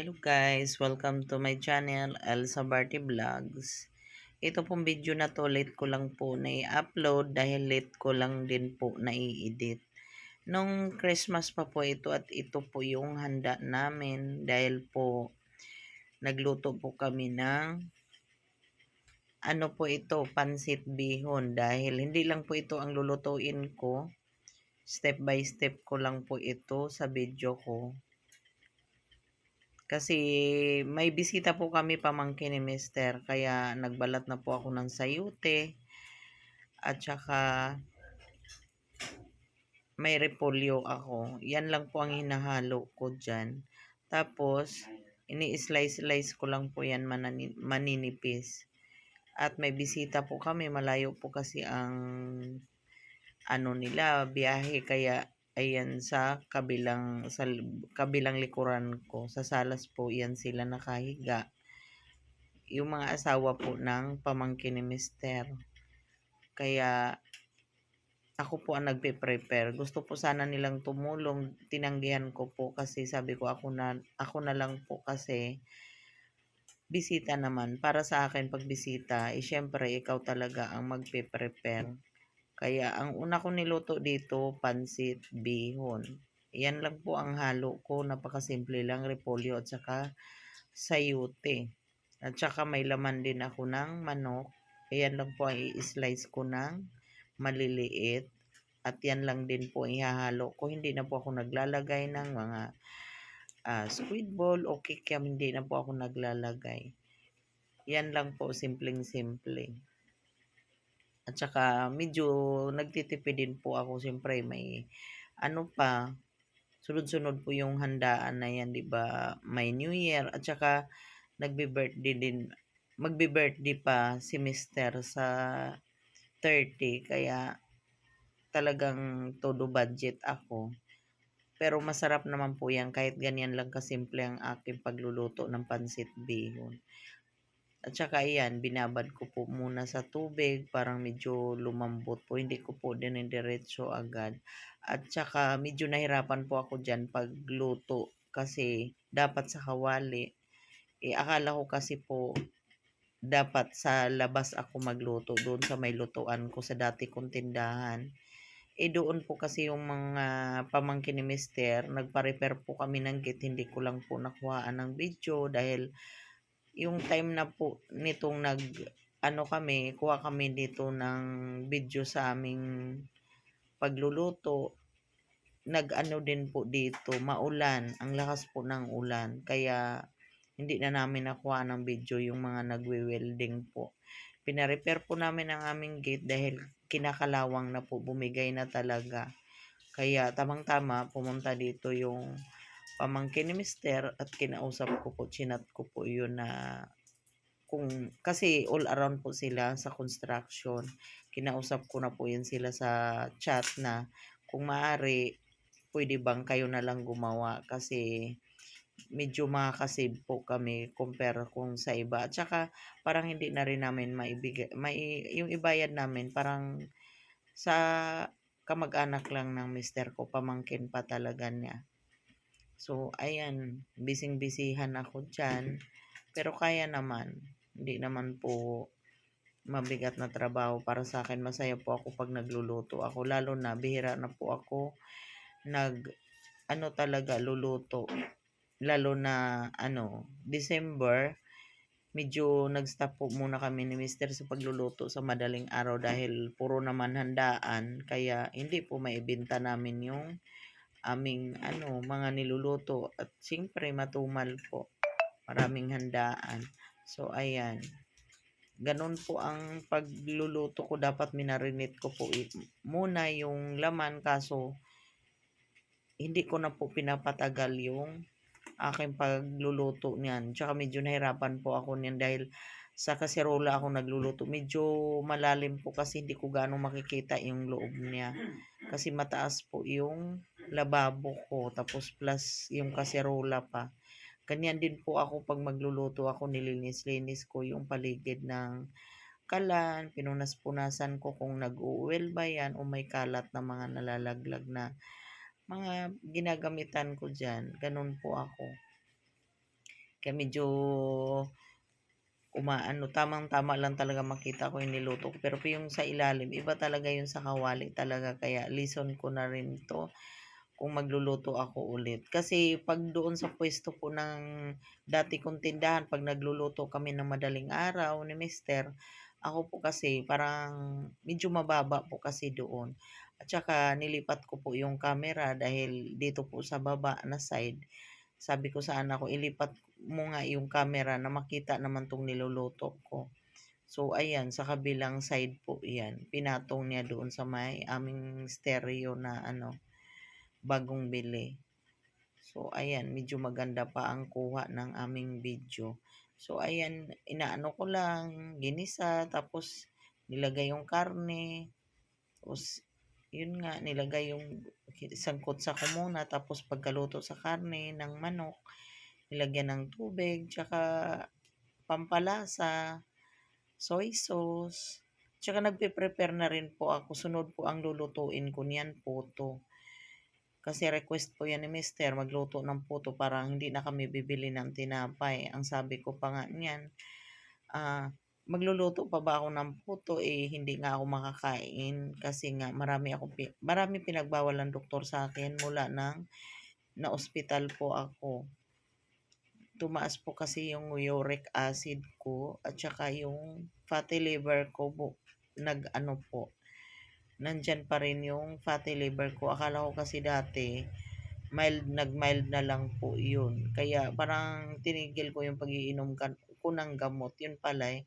Hello guys, welcome to my channel, Elsa Barty Vlogs. Ito pong video na to, late ko lang po na i-upload dahil late ko lang din po na i-edit. Nung Christmas pa po ito at ito po yung handa namin dahil po nagluto po kami ng ano po ito, pansit bihon dahil hindi lang po ito ang lulutuin ko. Step by step ko lang po ito sa video ko. Kasi may bisita po kami pamangkin ni Mister, kaya nagbalat na po ako ng sayute. At saka may repolyo ako. Yan lang po ang hinahalo ko dyan. Tapos, ini-slice-slice ko lang po yan manani- maninipis. At may bisita po kami, malayo po kasi ang ano nila, biyahe kaya ayan sa kabilang sa kabilang likuran ko sa salas po yan sila nakahiga. Yung mga asawa po ng pamangkin ni Mister. Kaya ako po ang nagpe-prepare. Gusto po sana nilang tumulong. Tinanggihan ko po kasi sabi ko ako na ako na lang po kasi bisita naman. Para sa akin pag bisita eh syempre ikaw talaga ang magpe-prepare kaya ang una kong niluto dito, pansit bihon. Yan lang po ang halo ko. Napakasimple lang, repolyo at saka sayute. At saka may laman din ako ng manok. Ayan lang po ang i-slice ko ng maliliit. At yan lang din po ihahalo ko. Hindi na po ako naglalagay ng mga uh, squid ball o kikiam. Hindi na po ako naglalagay. Yan lang po, simpleng-simple. At saka medyo nagtitipid din po ako. Siyempre may ano pa, sunod-sunod po yung handaan na yan, di ba? May New Year at saka nagbe-birthday din magbe-birthday pa si Mister sa 30 kaya talagang todo budget ako. Pero masarap naman po yan kahit ganyan lang kasimple ang aking pagluluto ng pansit bihon. At saka ayan, binabad ko po muna sa tubig, parang medyo lumambot po. Hindi ko po din diretso agad. At saka medyo nahirapan po ako dyan pagluto kasi dapat sa kawali. Eh, akala ko kasi po dapat sa labas ako magluto doon sa may lutuan ko sa dati kong tindahan. Eh doon po kasi yung mga pamangkin ni Mister, nagpa-repair po kami ng gate, hindi ko lang po nakuhaan ng video dahil yung time na po nitong nag ano kami, kuha kami dito ng video sa aming pagluluto. Nag-ano din po dito, maulan, ang lakas po ng ulan. Kaya hindi na namin nakuha ng video yung mga nagwe-welding po. Pina-repair po namin ang aming gate dahil kinakalawang na po, bumigay na talaga. Kaya tamang-tama pumunta dito yung pamangkin ni Mister at kinausap ko po, chinat ko po yun na kung, kasi all around po sila sa construction. Kinausap ko na po yun sila sa chat na kung maaari, pwede bang kayo na lang gumawa kasi medyo makakasave po kami compare kung sa iba. At saka parang hindi na rin namin maibigay, may, yung ibayad namin parang sa kamag-anak lang ng mister ko, pamangkin pa talaga niya. So, ayan, bising-bisihan ako dyan. Pero kaya naman, hindi naman po mabigat na trabaho para sa akin. Masaya po ako pag nagluluto ako. Lalo na, bihira na po ako nag, ano talaga, luluto. Lalo na, ano, December, medyo nag-stop po muna kami ni Mister sa pagluluto sa madaling araw dahil puro naman handaan. Kaya, hindi po maibenta namin yung aming ano, mga niluluto at siyempre matumal po. Maraming handaan. So ayan. Ganun po ang pagluluto ko. Dapat minarinate ko po muna yung laman kaso hindi ko na po pinapatagal yung aking pagluluto niyan. Tsaka medyo nahirapan po ako niyan dahil sa kaserola ako nagluluto. Medyo malalim po kasi hindi ko gaano makikita yung loob niya. Kasi mataas po yung lababo ko. Tapos plus yung kaserola pa. Ganyan din po ako pag magluluto ako nilinis-linis ko yung paligid ng kalan. Pinunas-punasan ko kung nag-uwel ba yan o may kalat na mga nalalaglag na mga ginagamitan ko dyan. Ganun po ako. Kaya medyo umaano, tamang-tama lang talaga makita ko yung niluto ko. Pero yung sa ilalim, iba talaga yung sa kawali talaga. Kaya listen ko na rin to kung magluluto ako ulit. Kasi pag doon sa pwesto po ng dati kong tindahan, pag nagluluto kami ng madaling araw ni Mister, ako po kasi parang medyo mababa po kasi doon. At saka nilipat ko po yung camera dahil dito po sa baba na side, sabi ko sa anak ko, ilipat mo nga yung camera na makita naman tong niluluto ko. So, ayan, sa kabilang side po yan. Pinatong niya doon sa may aming stereo na ano, bagong bili. So, ayan, medyo maganda pa ang kuha ng aming video. So, ayan, inaano ko lang, ginisa, tapos nilagay yung karne. Tapos, yun nga, nilagay yung sangkot sa ko muna. Tapos, pagkaluto sa karne ng manok, nilagyan ng tubig, tsaka pampalasa, soy sauce. Tsaka nagpe-prepare na rin po ako. Sunod po ang lulutuin ko niyan po to. Kasi request po yan ni Mister, magluto ng puto para hindi na kami bibili ng tinapay. Ang sabi ko pa nga niyan, ah, magluluto pa ba ako ng puto eh hindi nga ako makakain kasi nga marami ako marami pinagbawal ng doktor sa akin mula nang na ospital po ako. Tumaas po kasi yung uric acid ko at saka yung fatty liver ko nag ano po nandyan pa rin yung fatty liver ko. Akala ko kasi dati, mild, nag-mild na lang po yun. Kaya parang tinigil ko yung pagiinom ko ng gamot. Yun pala eh,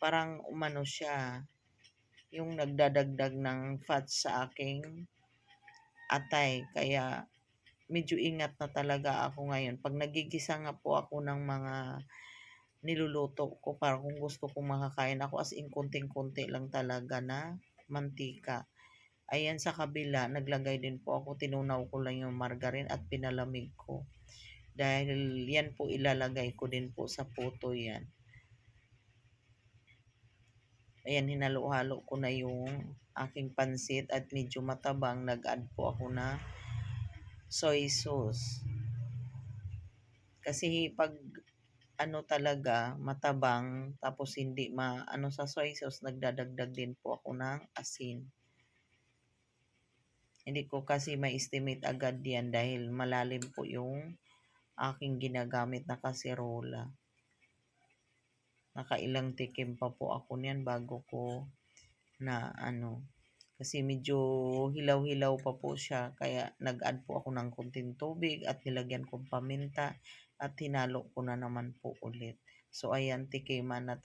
parang umano siya, yung nagdadagdag ng fat sa aking atay. Kaya medyo ingat na talaga ako ngayon. Pag nagigisa nga po ako ng mga niluluto ko para kung gusto kong makakain ako as in konting-konti lang talaga na mantika. Ayan sa kabila, naglagay din po ako, tinunaw ko lang yung margarine at pinalamig ko. Dahil yan po ilalagay ko din po sa puto yan. Ayan, hinalo-halo ko na yung aking pansit at medyo matabang. Nag-add po ako na soy sauce. Kasi pag ano talaga, matabang, tapos hindi ma, ano sa soy sauce, nagdadagdag din po ako ng asin. Hindi ko kasi ma-estimate agad yan dahil malalim po yung aking ginagamit na kaserola. Nakailang tikim pa po ako niyan bago ko na ano, kasi medyo hilaw-hilaw pa po siya. Kaya nag-add po ako ng kunting tubig at nilagyan kong paminta at hinalo ko na naman po ulit. So, ayan, tikiman na